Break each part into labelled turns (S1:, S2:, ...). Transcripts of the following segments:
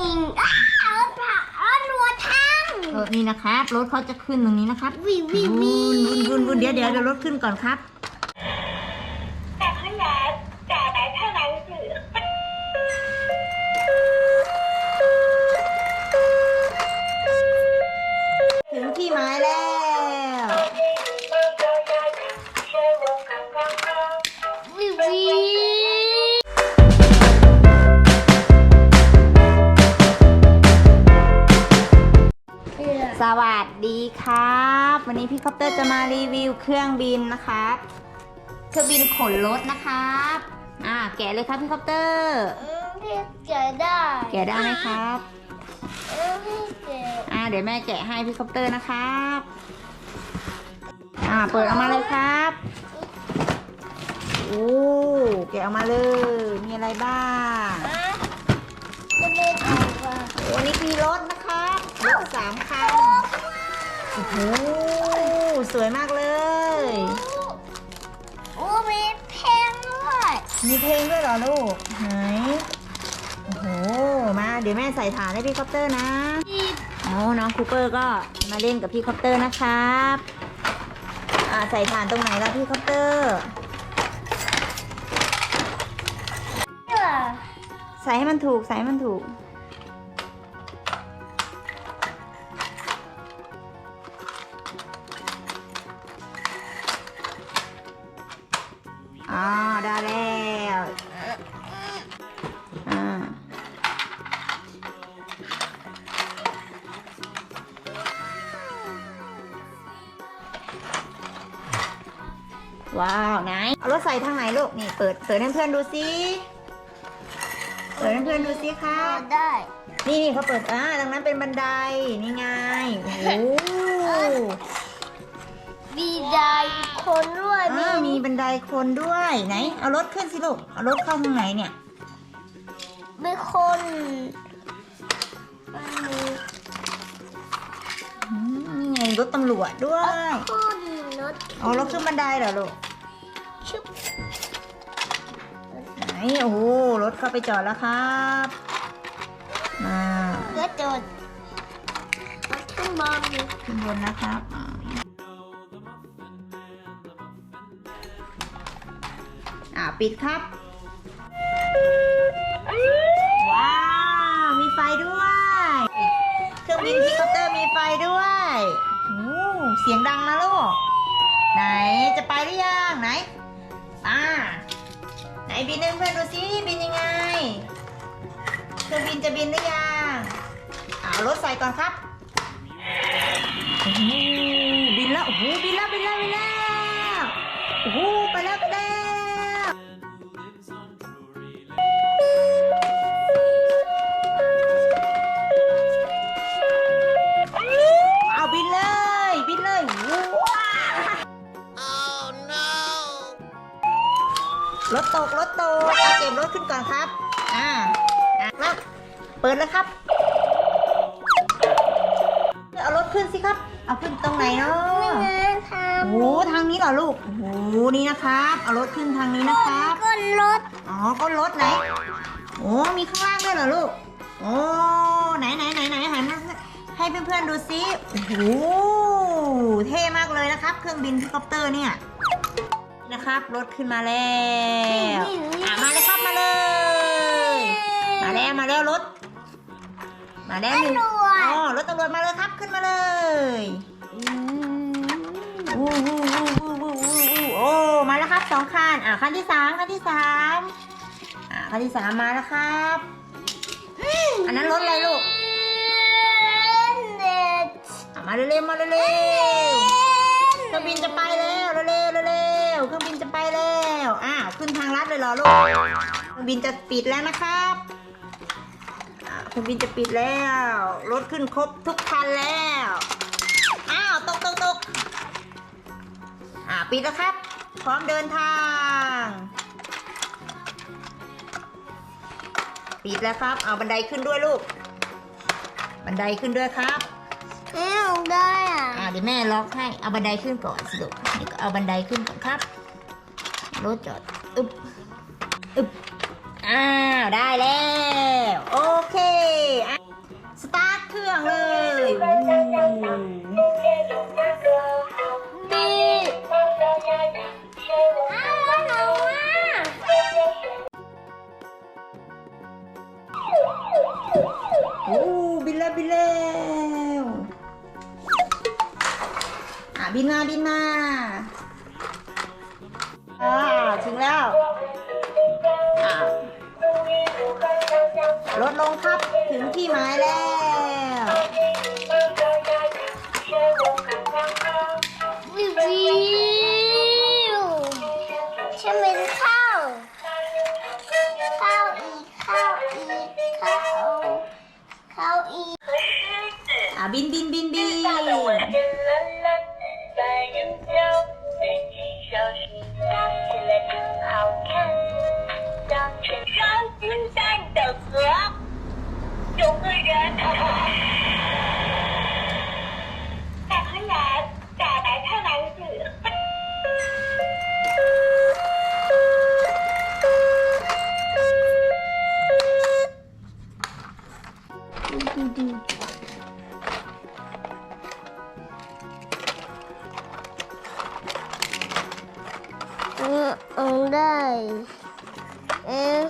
S1: อิงอ้าวผ่าอ้อนหัวทั้ง
S2: เออนี่นะครับรถเขาจะขึ้นตรงนี้นะครับ
S1: วิววิววิ
S2: วุ่นวุ่นวุ่นเดี๋ยวเดี๋ยวเดี๋ยวรถขึ้นก่อนครับ วัสดีครับ วันนี้พี่คอปเตอร์จะมารีวิวเครื่องบินนะครับ เครื่องบินขนรถนะครับ อ่า แกะเลยครับพี่คอปเตอร์
S1: อืมพี่แกะได้
S2: แกะได้ไหมครับ
S1: เออพี่แกะ
S2: อ่าเดี๋ยวแม่แกะให้พี่คอปเตอร์นะครับ อ่าเปิดออกมาเลยครับโอ้แกะออกมาเลย มีอะไรบ้าง
S1: อะจะไม่ถูกอะ
S2: วันนี้มีรถนะ ครับรถสามคันโอ้โหสวยมากเลย
S1: โอ้มีเพลงด้วย
S2: มีเพลงด้วยเหรอลูก ไหน โอ้โห มาเดี๋ยวแม่ใส่ฐานให้พี่คอปเตอร์นะ
S1: พี่
S2: โอ้น้องคูเปอร์ก็มาเล่นกับพี่คอปเตอร์นะครับอ่าใส่ฐานตรงไหนแล้วพี่คอปเตอร์
S1: เชื่อ
S2: ใส่ให้มันถูก ใส่ให้มันถูก อ่าได้แล้วอ่าว้าวไหนเอารถใส่ทางไหนลูกนี่เปิดเปิดให้เพื่อนดูสิเปิดให้เพื่อนดูสิคะ
S1: ได้
S2: นี่นี่เขาเปิดอ่าดังนั้นเป็นบันไดนี่ไงโอ้โห
S1: มีได้คนด้วย
S2: อ่ามีบันไดคนด้วยไหน เอารถขึ้นสิลูก เอารถเข้าทางไหนเนี่ย
S1: มีคนมันมี
S2: อืมนี่ไงรถตำรวจด้วย
S1: คนรถ
S2: เอารถขึ้นบันไดเหรอลูก
S1: ชุบ
S2: ไหน โอ้โห รถเข้าไปจอดแล้วครับมา
S1: กระจดรถขึ้นบนอยู่
S2: ขึ้นบนนะครับอ่า ปิดครับ ว้าว มีไฟด้วย เครื่องบินเฮลิคอปเตอร์มีไฟด้วยโอ้เสียงดังนะลูก ไหนจะไปหรือยังไหนอ่าไหนบินให้เพื่อนดูสิบินยังไง เครื่องบินจะบินหรือยังเอารถใส่ก่อนครับโอ้โหบินแล้วโอ้โหบินแล้วบินแล้วบินแล้วโอ้โหไปแล้วไปแล้ว เอาเก็บรถขึ้นก่อนครับ อ่าอะครับเปิดเลยครับเอารถขึ้นสิครับ เอาขึ้นตรงไหนเนาะ
S1: เงินท
S2: โอ้โหทางนี้เหรอลูก โอ้โหนี่นะครับ เอารถขึ้นทางนี้นะครับำ
S1: ก้นรถ
S2: อ๋อก็รถไหน โอ้ มีข้างล่างด้วยเหรอลูก โอ้ ไหนไหนไหนไหนหันมาให้เพื่อนๆดูซิ โอ้โห เท่มากเลยนะครับ เครื่องบินเฮลิคอปเตอร์เนี่ย นะครับ รถขึ้นมาแล้วอะมาเลยครับมาเลย มาแล้วมาแล้วรถ มาแล้วหนึ่ง
S1: ตำรวจ
S2: อ๋อรถตำรวจมาเลยครับขึ้นมาเลยวู้วู้วู้วู้วู้วู้วู้โอ้มาแล้วครับสองคันอะคันที่สามคันที่สามอะคันที่สามมาแล้วครับ อันนั้นรถอะไรลูก
S1: เด็ด
S2: อะมาเร็วๆมาเร็วๆเครื่องบินจะไป ขึ้นทางลัดเลยเหรอลูกเครื่องบินจะปิดแล้วนะครับอ่าเครื่องบินจะปิดแล้ว รถขึ้นครบทุกคันแล้ว อ้าวตกตกตกอ่าปิดแล้วครับ พร้อมเดินทาง ปิดแล้วครับ เอาบันไดขึ้นด้วยลูก บันไดขึ้นด้วยครับ
S1: ไม่ออกได้อะ
S2: อ่าเดี๋ยวแม่ล็อกให้ เอาบันไดขึ้นก่อนสิลูกนี่ก็เอาบันไดขึ้นก่อนครับ รถจอด อึบอึบอ้าว ได้แล้ว โอเคสตาร์ทเครื่องเลยนี่อ้า
S1: วแล้วหว่ะ
S2: บินแล้วบินแล้วอะบินมาบินมา อ่าถึงแล้วอะรถลงครับถึงที่หมายแล้ว
S1: วิววิวฉันเป็นข้าวข้าวอีกข้าวอีกข้าวข้าวอีก
S2: อะบินบินบินบิน
S1: เออเอาได้เอ
S2: อ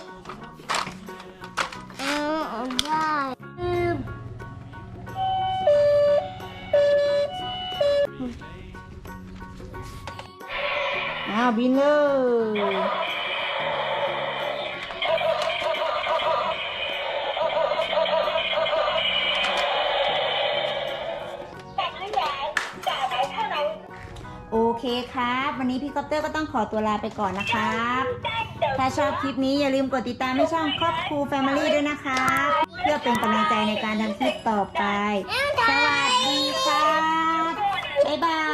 S2: เคครับ วันนี้พี่คอปเตอร์ก็ต้องขอตัวลาไปก่อนนะครับ ถ้าชอบคลิปนี้อย่าลืมกดติดตามให้ช่องครอบครูแฟมิลี่ด้วยนะครับ เพื่อเป็นกำลังใจในการทำคลิปต่อไป สวัสดีครับ บ๊ายบาย